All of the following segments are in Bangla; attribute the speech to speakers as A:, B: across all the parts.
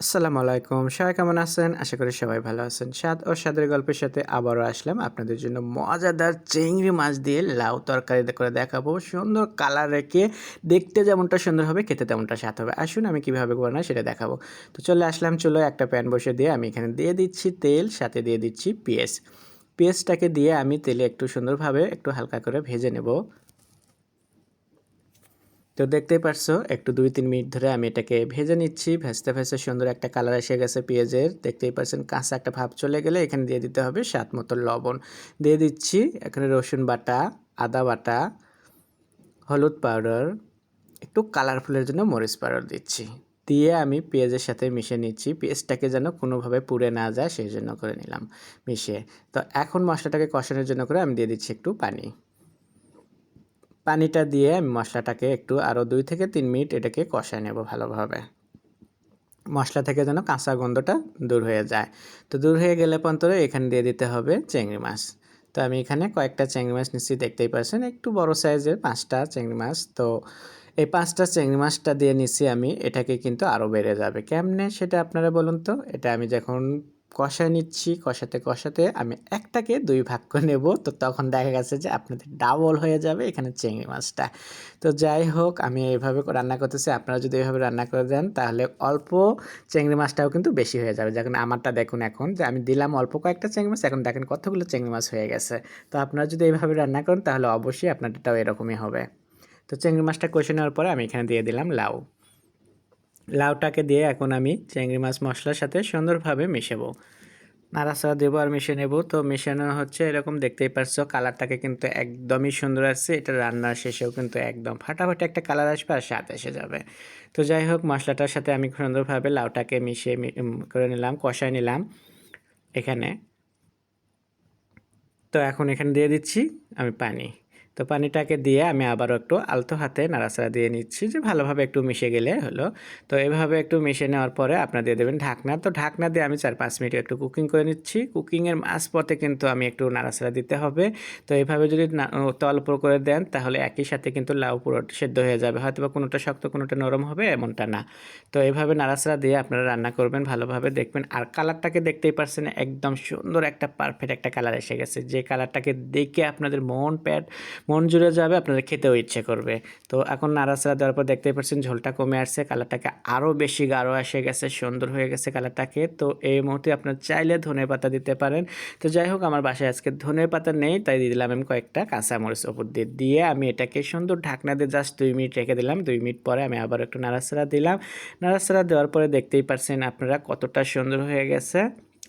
A: আসসালামু আলাইকুম। সবাই কেমন আছেন? আশা করি সবাই ভালো আছেন। স্বাদ ও স্বাদের গল্পের সাথে আবারও আসলাম আপনাদের জন্য মজাদার চিংড়ি মাছ দিয়ে লাউ তরকারি করে দেখাবো। সুন্দর কালার রেখে দেখতে যেমনটা সুন্দর হবে, খেতে তেমনটা স্বাদ হবে। আসুন আমি কীভাবে বানাই সেটা দেখাবো। তো চলে আসলাম চলো একটা প্যান বসে দিয়ে আমি এখানে দিয়ে দিচ্ছি তেল, সাথে দিয়ে দিচ্ছি পেঁয়াজ। পেঁয়াজটাকে দিয়ে আমি তেলে একটু সুন্দরভাবে একটু হালকা করে ভেজে নেব। তো দেখতেই পারছ, একটু দুই তিন মিনিট ধরে আমি এটাকে ভেজে নিচ্ছি। ভেজতে ভেজতে সুন্দর একটা কালার এসে গেছে পেঁয়াজের। দেখতেই পাচ্ছেন কাঁচা একটা ভাব চলে গেলে এখানে দিয়ে দিতে হবে স্বাদ মতো লবণ। দিয়ে দিচ্ছি এখানে রসুন বাটা, আদা বাটা, হলুদ পাউডার, একটু কালারফুলের জন্য মরিচ পাউডার দিচ্ছি। দিয়ে আমি পেঁয়াজের সাথে মিশে নিচ্ছি। পেঁয়াজটাকে যেন কোনোভাবে পুড়ে না যায়, সেই জন্য করে নিলাম মিশিয়ে। তো এখন মশলাটাকে কষানোর জন্য করে আমি দিয়ে দিচ্ছি একটু পানি। পানিটা দিয়ে আমি মশলাটাকে একটু আরও দুই থেকে তিন মিনিট এটাকে কষায় নেব ভালোভাবে। মশলা থেকে যেন কাঁচা গন্ধটা দূর হয়ে যায়। তো দূর হয়ে গেলে পন্তরে এখানে দিয়ে দিতে হবে চিংড়ি মাছ। তো আমি এখানে কয়েকটা চিংড়ি মাছ নিচ্ছি, দেখতেই পাচ্ছেন একটু বড় সাইজের পাঁচটা চিংড়ি মাছ। তো এই পাঁচটা চিংড়ি মাছটা দিয়ে নিচ্ছি আমি, এটাকে কিন্তু আরও বেড়ে যাবে। কেমনে সেটা আপনারা বলুন তো? এটা আমি যখন কষায় নিচ্ছি, কষাতে কষাতে আমি একটাকে দুই ভাগ করে নেব। তো তখন দেখা গেছে যে আপনাদের ডাবল হয়ে যাবে এখানে চিংড়ি মাছটা। তো যাই হোক, আমি এইভাবে রান্না করতেছি। আপনারা যদি এইভাবে রান্না করে দেন, তাহলে অল্প চিংড়ি মাছটাও কিন্তু বেশি হয়ে যাবে। যখন আমারটা দেখুন এখন যে আমি দিলাম অল্প কয়েকটা চিংড়ি মাছ, এখন দেখেন কতগুলো চিংড়ি মাছ হয়ে গেছে। তো আপনারা যদি এইভাবে রান্না করেন, তাহলে অবশ্যই আপনাদেরটাও এরকমই হবে। তো চিংড়ি মাছটা কষে নেওয়ার পরে আমি এখানে দিয়ে দিলাম লাউ। লাউটাকে দিয়ে এখন আমি চিংড়ি মাছ মশলার সাথে সুন্দরভাবে মিশাবো। নাড়াচাড়া দেবো আর মিশিয়ে নেব। তো মেশানো হচ্ছে এরকম দেখতেই পারছ, কালারটাকে কিন্তু একদমই সুন্দর আসছে। এটা রান্নার শেষেও কিন্তু একদম ফাটাফাটি একটা কালার আসবে আর স্বাদ এসে যাবে। তো যাই হোক, মশলাটার সাথে আমি সুন্দরভাবে লাউটাকে মিশিয়ে করে নিলাম, কষায় নিলাম এখানে। তো এখন এখানে দিয়ে দিচ্ছি আমি পানি। তো পানিটাকে দিয়ে আমি আবারও একটু আলতো হাতে নাড়াচাড়া দিয়ে নিচ্ছি যে ভালোভাবে একটু মিশে গেলে হলো। তো এভাবে একটু মিশে নেওয়ার পরে আপনার দিয়ে দেবেন ঢাকনা। তো ঢাকনা দিয়ে আমি চার পাঁচ মিনিট একটু কুকিং করে নিচ্ছি। কুকিংয়ের পথে কিন্তু আমি একটু নাড়াচাড়া দিতে হবে। তো এইভাবে যদি তল উপর করে দেন তাহলে একই সাথে কিন্তু লাউ পুরো সেদ্ধ হয়ে যাবে। হয়তো বা কোনোটা শক্ত, কোনোটা নরম হবে এমনটা না। তো এইভাবে নাড়াচাড়া দিয়ে আপনারা রান্না করবেন ভালোভাবে। দেখবেন আর কালারটাকে দেখতেই পারছেন একদম সুন্দর একটা পারফেক্ট একটা কালার এসে গেছে। যে কালারটাকে দেখে আপনাদের মন প্যাট মন জুড়ে যাবে আপনারা খেতেও ইচ্ছে করবে। তো এখন নাড়াচাড়া দেওয়ার পর দেখতেই পাচ্ছেন ঝোলটা কমে আসছে, কালারটাকে আরও বেশি গাঢ় এসে গেছে, সুন্দর হয়ে গেছে কালারটাকে। তো এই মুহূর্তে আপনার চাইলে ধনে পাতা দিতে পারেন। তো যাই হোক, আমার বাসায় আজকে ধনে পাতা নেই, তাই দিয়ে দিলাম আমি কয়েকটা কাঁচামরিচ ওপর দিয়ে। দিয়ে আমি এটাকে সুন্দর ঢাকনা দিয়ে জাস্ট দুই মিনিট রেখে দিলাম। দুই মিনিট পরে আমি আবার একটু নাড়াচাড়া দিলাম। নাড়াচাড়া দেওয়ার পরে দেখতেই পারছেন আপনারা কতটা সুন্দর হয়ে গেছে।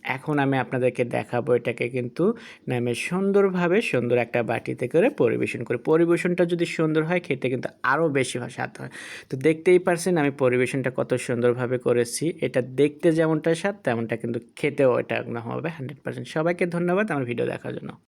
A: এখন আমি আপনাদেরকে দেখাবো এটাকে কিন্তু নামে সুন্দরভাবে সুন্দর একটা বাটিতে করে পরিবেশন করে। পরিবেশনটা যদি সুন্দর হয়, খেতে কিন্তু আরও বেশি স্বাদ হয়। তো দেখতেই পারছেন আমি পরিবেশনটা কত সুন্দরভাবে করেছি। এটা দেখতে যেমনটা স্বাদ, তেমনটা কিন্তু খেতেও এটা হবে হান্ড্রেড পার্সেন্ট সবাইকে ধন্যবাদ আমার ভিডিও দেখার জন্য।